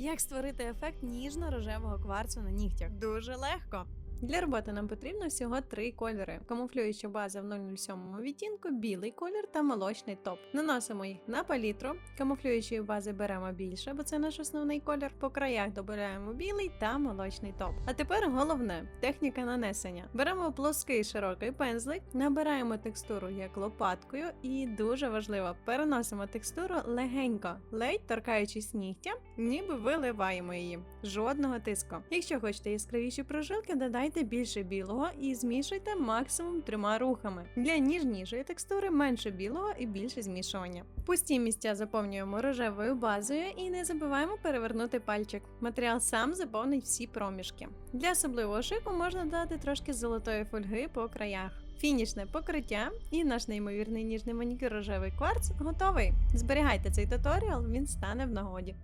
Як створити ефект ніжно-рожевого кварцу на нігтях? Дуже легко. Для роботи нам потрібно всього три кольори: камуфлююча база в 007 відтінку, білий колір та молочний топ. Наносимо їх на палітру. Камуфлюючої бази беремо більше, бо це наш основний колір. По краях додаємо білий та молочний топ. А тепер головне техніка нанесення. Беремо плоский широкий пензлик, набираємо текстуру як лопаткою, і дуже важливо, переносимо текстуру легенько, ледь торкаючись нігтя, ніби виливаємо її. Жодного тиску. Якщо хочете яскравіші прожилки, додайте більше білого і змішуйте максимум трьома рухами. Для ніжнішої текстури менше білого і більше змішування. Пусті місця заповнюємо рожевою базою і не забуваємо перевернути пальчик. Матеріал сам заповнить всі проміжки. Для особливого шику можна додати трошки золотої фольги по краях. Фінішне покриття і наш неймовірний ніжний манікюр рожевий кварц готовий. Зберігайте цей туторіал, він стане в нагоді.